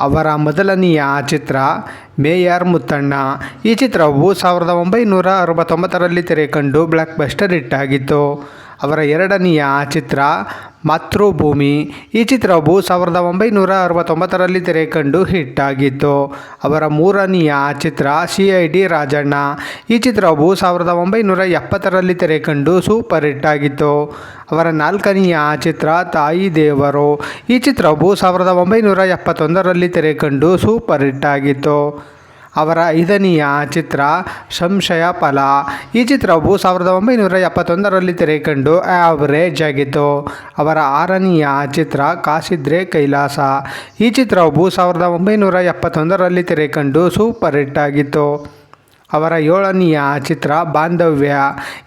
ಅವರ ಮೊದಲನೆಯ ಚಿತ್ರ ಮೇಯರ್ ಮುತ್ತಣ್ಣ. ಈ ಚಿತ್ರವು ಸಾವಿರದ ಒಂಬೈನೂರ ಅರವತ್ತೊಂಬತ್ತರಲ್ಲಿ ತೆರೆ ಕಂಡು ಬ್ಲಾಕ್ ಬಸ್ಟರ್ ಹಿಟ್ ಆಗಿತ್ತು. ಅವರ ಎರಡನೆಯ ಚಿತ್ರ ಮಾತೃಭೂಮಿ. ಈ ಚಿತ್ರವು ಸಾವಿರದ ಒಂಬೈನೂರ ಅರವತ್ತೊಂಬತ್ತರಲ್ಲಿ ತೆರೆ ಕಂಡು ಹಿಟ್ ಆಗಿತ್ತು. ಅವರ ಮೂರನೆಯ ಚಿತ್ರ ಸಿ ಐ ಡಿ ರಾಜಣ್ಣ. ಈ ಚಿತ್ರವು ಸಾವಿರದ ಒಂಬೈನೂರ ಎಪ್ಪತ್ತರಲ್ಲಿ ತೆರೆ ಕಂಡು ಸೂಪರ್ ಹಿಟ್ ಆಗಿತ್ತು. ಅವರ ನಾಲ್ಕನೆಯ ಚಿತ್ರ ತಾಯಿ ದೇವರು. ಈ ಚಿತ್ರವು ಸಾವಿರದ ಒಂಬೈನೂರ ಎಪ್ಪತ್ತೊಂದರಲ್ಲಿ ತೆರೆ ಕಂಡು ಸೂಪರ್ ಹಿಟ್ ಆಗಿತ್ತು. ಅವರ ಐದನೆಯ ಚಿತ್ರ ಸಂಶಯ ಫಲ. ಈ ಚಿತ್ರವು ಸಾವಿರದ ಒಂಬೈನೂರ ಎಪ್ಪತ್ತೊಂದರಲ್ಲಿ ತೆರೆ ಕಂಡು ಆವರೇಜ್ ಆಗಿತ್ತು. ಅವರ ಆರನೆಯ ಚಿತ್ರ ಕಾಸಿದ್ರೆ ಕೈಲಾಸ. ಈ ಚಿತ್ರವು ಸಾವಿರದ ಒಂಬೈನೂರ ಎಪ್ಪತ್ತೊಂದರಲ್ಲಿ ತೆರೆ ಕಂಡು ಸೂಪರ್ ಹಿಟ್ ಆಗಿತ್ತು. ಅವರ ಏಳನೆಯ ಚಿತ್ರ ಬಾಂಧವ್ಯ.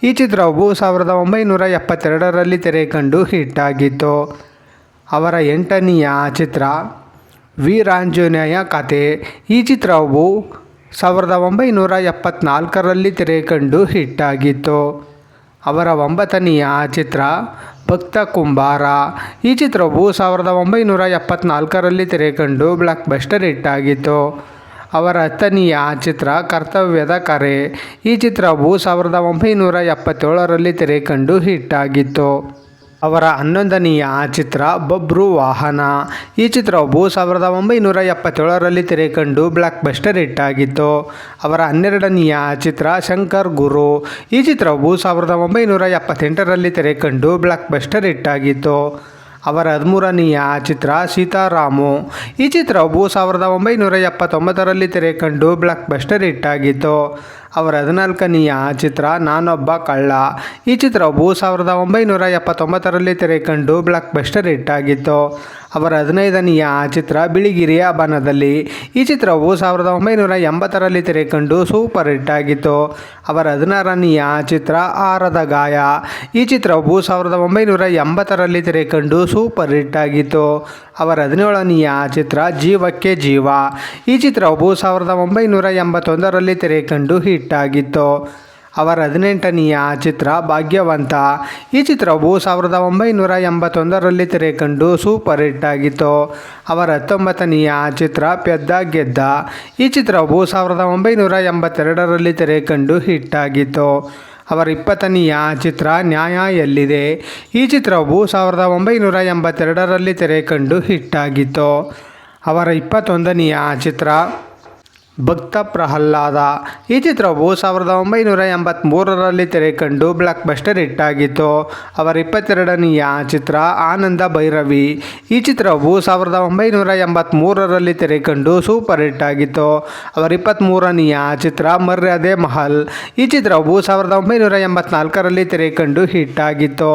ಈ ಚಿತ್ರವು ಸಾವಿರದ ಒಂಬೈನೂರ ಎಪ್ಪತ್ತೆರಡರಲ್ಲಿ ತೆರೆ ಕಂಡು ಹಿಟ್ ಆಗಿತ್ತು. ಅವರ ಎಂಟನೆಯ ಚಿತ್ರ ವೀರಾಂಜನೇಯ ಕತೆ. ಈ ಚಿತ್ರವು ಸಾವಿರದ ಒಂಬೈನೂರ ಎಪ್ಪತ್ನಾಲ್ಕರಲ್ಲಿ ತೆರೆ ಕಂಡು ಹಿಟ್ ಆಗಿತ್ತು ಅವರ ಒಂಬತ್ತನೆಯ ಚಿತ್ರ ಭಕ್ತ ಕುಂಬಾರ. ಈ ಚಿತ್ರವು ಸಾವಿರದ ಒಂಬೈನೂರ ಎಪ್ಪತ್ನಾಲ್ಕರಲ್ಲಿ ತೆರೆ ಕಂಡು ಬ್ಲಾಕ್ ಬಸ್ಟರ್ ಹಿಟ್ಟಾಗಿತ್ತು. ಅವರ ಹತ್ತನೆಯ ಚಿತ್ರ ಕರ್ತವ್ಯದ ಕರೆ. ಈ ಚಿತ್ರವು ಸಾವಿರದ ಒಂಬೈನೂರ ಎಪ್ಪತ್ತೇಳರಲ್ಲಿ ತೆರೆ ಕಂಡು ಹಿಟ್ ಆಗಿತ್ತು ಅವರ ಹನ್ನೊಂದನೆಯ ಚಿತ್ರ ಬಬ್ರು ವಾಹನ. ಈ ಚಿತ್ರವು ಸಾವಿರದ ಒಂಬೈನೂರ ಎಪ್ಪತ್ತೇಳರಲ್ಲಿ ತೆರೆ ಕಂಡು ಬ್ಲಾಕ್ ಬಸ್ಟರ್ ಹಿಟ್ ಆಗಿತ್ತು ಅವರ ಹನ್ನೆರಡನೆಯ ಚಿತ್ರ ಶಂಕರ್ ಗುರು. ಈ ಚಿತ್ರವು ಸಾವಿರದ ಒಂಬೈನೂರ ಎಪ್ಪತ್ತೆಂಟರಲ್ಲಿ ತೆರೆ ಕಂಡು ಬ್ಲಾಕ್ ಬಸ್ಟರ್ ಹಿಟ್ ಆಗಿತ್ತು ಅವರ ಹದಿಮೂರನೆಯ ಚಿತ್ರ ಸೀತಾರಾಮು. ಈ ಚಿತ್ರವು ಸಾವಿರದ ಒಂಬೈನೂರ ಎಪ್ಪತ್ತೊಂಬತ್ತರಲ್ಲಿ ತೆರೆ ಕಂಡು ಬ್ಲಾಕ್ ಬಸ್ಟರ್ ಹಿಟ್ ಆಗಿತ್ತು. ಅವರ ಹದಿನಾಲ್ಕನೆಯ ಚಿತ್ರ ನಾನೊಬ್ಬ ಕಳ್ಳ. ಈ ಚಿತ್ರವು ಸಾವಿರದ ಒಂಬೈನೂರ ಎಪ್ಪತ್ತೊಂಬತ್ತರಲ್ಲಿ ತೆರೆ ಕಂಡು ಬ್ಲಾಕ್ ಬಸ್ಟರ್ ಹಿಟ್ ಆಗಿತ್ತು. ಅವರ ಹದಿನೈದನೆಯ ಚಿತ್ರ ಬಿಳಿಗಿರಿಯ ಬನದಲ್ಲಿ. ಈ ಚಿತ್ರವು ಸಾವಿರದ ಒಂಬೈನೂರ ಎಂಬತ್ತರಲ್ಲಿ ತೆರೆ ಕಂಡು ಸೂಪರ್ ಹಿಟ್ ಆಗಿತ್ತು. ಅವರ ಹದಿನಾರನೆಯ ಚಿತ್ರ ಆರದ ಗಾಯ. ಈ ಚಿತ್ರವು ಸಾವಿರದ ಒಂಬೈನೂರ ಎಂಬತ್ತರಲ್ಲಿ ತೆರೆ ಕಂಡು ಸೂಪರ್ ಹಿಟ್ ಆಗಿತ್ತು. ಅವರ ಹದಿನೇಳನೆಯ ಚಿತ್ರ ಜೀವಕ್ಕೆ ಜೀವ. ಈ ಚಿತ್ರವು ಸಾವಿರದ ಒಂಬೈನೂರ ಎಂಬತ್ತೊಂದರಲ್ಲಿ ತೆರೆ ಕಂಡು ಹಿಟ್ ಆಗಿತ್ತು. ಅವರ ಹದಿನೆಂಟನೆಯ ಚಿತ್ರ ಭಾಗ್ಯವಂತ. ಈ ಚಿತ್ರವು ಸಾವಿರದ ಒಂಬೈನೂರ ಎಂಬತ್ತೊಂದರಲ್ಲಿ ತೆರೆ ಕಂಡು ಸೂಪರ್ ಹಿಟ್ ಆಗಿತ್ತು. ಅವರ ಹತ್ತೊಂಬತ್ತನೆಯ ಚಿತ್ರ ಪೆದ್ದ ಗೆದ್ದ. ಈ ಚಿತ್ರವು ಸಾವಿರದ ಒಂಬೈನೂರ ಎಂಬತ್ತೆರಡರಲ್ಲಿ ತೆರೆ ಕಂಡು ಹಿಟ್ ಆಗಿತ್ತು. ಅವರ ಇಪ್ಪತ್ತನೆಯ ಚಿತ್ರ ನ್ಯಾಯ ಎಲ್ಲಿದೆ ಈ ಚಿತ್ರವು ಸಾವಿರದ ಒಂಬೈನೂರ ಎಂಬತ್ತೆರಡರಲ್ಲಿ ತೆರೆ ಕಂಡು ಹಿಟ್ ಆಗಿತ್ತು. ಅವರ ಇಪ್ಪತ್ತೊಂದನೆಯ ಚಿತ್ರ ಭಕ್ತ ಪ್ರಹ್ಲಾದ. ಈ ಚಿತ್ರವು ಸಾವಿರದ ಒಂಬೈನೂರ ಎಂಬತ್ತ್ಮೂರರಲ್ಲಿ ತೆರೆ ಕಂಡು ಬ್ಲಾಕ್ ಬಸ್ಟರ್ ಹಿಟ್ಟಾಗಿತ್ತು. ಅವರ ಇಪ್ಪತ್ತೆರಡನೆಯ ಚಿತ್ರ ಆನಂದ ಭೈರವಿ. ಈ ಚಿತ್ರವು ಸಾವಿರದ ಒಂಬೈನೂರ ಎಂಬತ್ತ್ಮೂರರಲ್ಲಿ ತೆರೆ ಕಂಡು ಸೂಪರ್ ಹಿಟ್ ಆಗಿತ್ತು ಅವರ ಇಪ್ಪತ್ತ್ಮೂರನೆಯ ಚಿತ್ರ ಮರ್ಯಾದೆ ಮಹಲ್. ಈ ಚಿತ್ರವು ಸಾವಿರದ ಒಂಬೈನೂರ ಎಂಬತ್ನಾಲ್ಕರಲ್ಲಿ ತೆರೆ ಕಂಡು ಹಿಟ್ ಆಗಿತ್ತು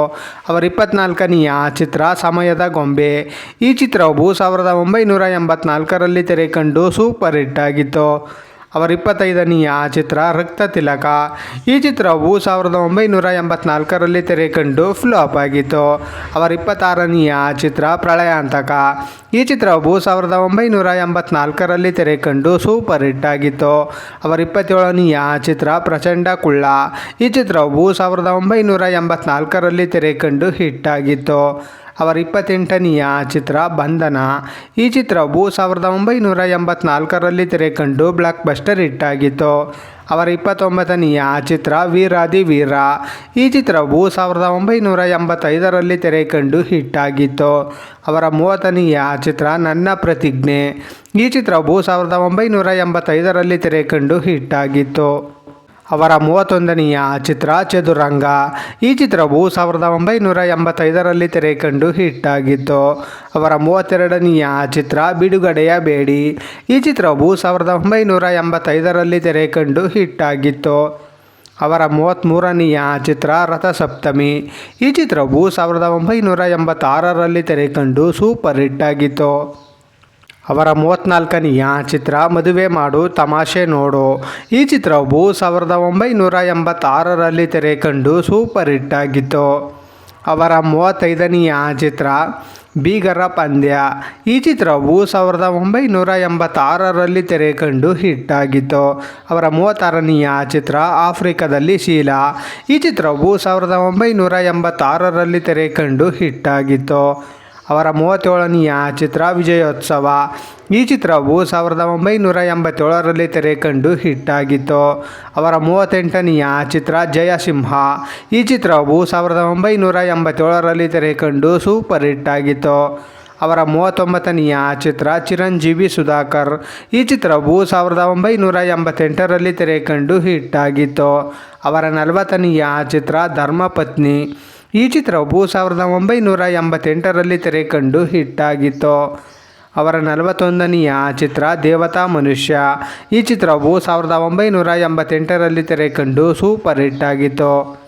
ಅವರ ಇಪ್ಪತ್ನಾಲ್ಕನೆಯ ಚಿತ್ರ ಸಮಯದ ಗೊಂಬೆ. ಈ ಚಿತ್ರವು ಸಾವಿರದ ಒಂಬೈನೂರ ಎಂಬತ್ನಾಲ್ಕರಲ್ಲಿ ತೆರೆ ಕಂಡು ಸೂಪರ್ ಹಿಟ್ ಆಗಿತ್ತು ಅವರ ಇಪ್ಪತ್ತೈದನೆಯ ಚಿತ್ರ ರಕ್ತ ತಿಲಕ. ಈ ಚಿತ್ರವು ಸಾವಿರದ ಒಂಬೈನೂರ ಎಂಬತ್ನಾಲ್ಕರಲ್ಲಿ ತೆರೆ ಕಂಡು ಫ್ಲಾಪ್ ಆಗಿತ್ತು. ಅವರ ಇಪ್ಪತ್ತಾರನೆಯ ಚಿತ್ರ ಪ್ರಳಯಾಂತಕ. ಈ ಚಿತ್ರವು ಸಾವಿರದ ಒಂಬೈನೂರ ಎಂಬತ್ನಾಲ್ಕರಲ್ಲಿ ತೆರೆ ಕಂಡು ಸೂಪರ್ ಹಿಟ್ ಆಗಿತ್ತು. ಅವರ ಇಪ್ಪತ್ತೇಳನೆಯ ಚಿತ್ರ ಪ್ರಚಂಡ ಕುಳ್ಳ. ಈ ಚಿತ್ರವು ಸಾವಿರದ ಒಂಬೈನೂರ ಎಂಬತ್ನಾಲ್ಕರಲ್ಲಿ ತೆರೆ ಕಂಡು ಹಿಟ್ ಆಗಿತ್ತು. ಅವರ ಇಪ್ಪತ್ತೆಂಟನೆಯ ಚಿತ್ರ ಬಂಧನ. ಈ ಚಿತ್ರವು ಸಾವಿರದ ಒಂಬೈನೂರ ಎಂಬತ್ನಾಲ್ಕರಲ್ಲಿ ತೆರೆ ಕಂಡು ಬ್ಲಾಕ್ ಬಸ್ಟರ್ ಹಿಟ್ ಆಗಿತ್ತು. ಅವರ ಇಪ್ಪತ್ತೊಂಬತ್ತನೆಯ ಚಿತ್ರ ವೀರಾದಿ ವೀರ. ಈ ಚಿತ್ರವು ಸಾವಿರದ ಒಂಬೈನೂರ ಎಂಬತ್ತೈದರಲ್ಲಿ ತೆರೆ ಕಂಡು ಹಿಟ್ ಆಗಿತ್ತು. ಅವರ ಮೂವತ್ತನೆಯ ಚಿತ್ರ ನನ್ನ ಪ್ರತಿಜ್ಞೆ. ಈ ಚಿತ್ರವು ಸಾವಿರದ ಒಂಬೈನೂರ ಎಂಬತ್ತೈದರಲ್ಲಿ ತೆರೆ ಕಂಡು ಹಿಟ್ ಆಗಿತ್ತು. ಅವರ ಮೂವತ್ತೊಂದನೆಯ ಚಿತ್ರ ಚದುರಂಗ. ಈ ಚಿತ್ರವು ಸಾವಿರದ ಒಂಬೈನೂರ ಎಂಬತ್ತೈದರಲ್ಲಿ ತೆರೆ ಕಂಡು ಹಿಟ್ ಆಗಿತ್ತು. ಅವರ ಮೂವತ್ತೆರಡನೆಯ ಚಿತ್ರ ಬಿಡುಗಡೆಯ ಬೇಡಿ. ಈ ಚಿತ್ರವು ಸಾವಿರದ ಒಂಬೈನೂರ ಎಂಬತ್ತೈದರಲ್ಲಿ ತೆರೆ ಕಂಡು ಹಿಟ್ ಆಗಿತ್ತು. ಅವರ ಮೂವತ್ತ್ಮೂರನೆಯ ಚಿತ್ರ ರಥಸಪ್ತಮಿ. ಈ ಚಿತ್ರವು ಸಾವಿರದ ಒಂಬೈನೂರ ಎಂಬತ್ತಾರರಲ್ಲಿ ತೆರೆ ಕಂಡು ಸೂಪರ್ ಹಿಟ್ ಆಗಿತ್ತು. ಅವರ ಮೂವತ್ತ್ನಾಲ್ಕನೆಯ ಚಿತ್ರ ಮದುವೆ ಮಾಡು ತಮಾಷೆ ನೋಡು. ಈ ಚಿತ್ರವು ಸಾವಿರದ ಒಂಬೈನೂರ ಎಂಬತ್ತಾರರಲ್ಲಿ ತೆರೆ ಕಂಡು ಸೂಪರ್ ಹಿಟ್ ಆಗಿತ್ತು ಅವರ ಮೂವತ್ತೈದನೆಯ ಚಿತ್ರ ಬೀಗರ ಪಂದ್ಯ. ಈ ಚಿತ್ರವು ಸಾವಿರದ ಒಂಬೈನೂರ ಎಂಬತ್ತಾರರಲ್ಲಿ ತೆರೆ ಕಂಡು ಹಿಟ್ ಆಗಿತ್ತು ಅವರ ಮೂವತ್ತಾರನೆಯ ಚಿತ್ರ ಆಫ್ರಿಕಾದಲ್ಲಿ ಶೀಲಾ. ಈ ಚಿತ್ರವು ಸಾವಿರದ ಒಂಬೈನೂರ ಎಂಬತ್ತಾರರಲ್ಲಿ ತೆರೆ ಕಂಡು ಹಿಟ್ ಆಗಿತ್ತು ಅವರ ಮೂವತ್ತೇಳನೆಯ ಚಿತ್ರ ವಿಜಯೋತ್ಸವ. ಈ ಚಿತ್ರವು ಸಾವಿರದ ಒಂಬೈನೂರ ಎಂಬತ್ತೇಳರಲ್ಲಿ ತೆರೆ ಕಂಡು ಹಿಟ್ ಆಗಿತ್ತು ಅವರ ಮೂವತ್ತೆಂಟನೆಯ ಚಿತ್ರ ಜಯಸಿಂಹ. ಈ ಚಿತ್ರವು ಸಾವಿರದ ಒಂಬೈನೂರ ಎಂಬತ್ತೇಳರಲ್ಲಿ ತೆರೆ ಕಂಡು ಸೂಪರ್ ಹಿಟ್ ಆಗಿತ್ತು ಅವರ ಮೂವತ್ತೊಂಬತ್ತನೆಯ ಚಿತ್ರ ಚಿರಂಜೀವಿ ಸುಧಾಕರ್. ಈ ಚಿತ್ರವು ಸಾವಿರದ ಒಂಬೈನೂರ ಎಂಬತ್ತೆಂಟರಲ್ಲಿ ತೆರೆ ಕಂಡು ಹಿಟ್ ಆಗಿತ್ತು ಅವರ ನಲವತ್ತನೆಯ ಚಿತ್ರ ಧರ್ಮಪತ್ನಿ. ಈ ಚಿತ್ರವು ಸಾವಿರದ ಒಂಬೈನೂರ ಎಂಬತ್ತೆಂಟರಲ್ಲಿ ತೆರೆ ಕಂಡು ಹಿಟ್ ಆಗಿತ್ತು ಅವರ ನಲವತ್ತೊಂದನೆಯ ಚಿತ್ರ ದೇವತಾ ಮನುಷ್ಯ. ಈ ಚಿತ್ರವು ಸಾವಿರದ ಒಂಬೈನೂರ ಎಂಬತ್ತೆಂಟರಲ್ಲಿ ತೆರೆ ಕಂಡು ಸೂಪರ್ ಹಿಟ್ ಆಗಿತ್ತು.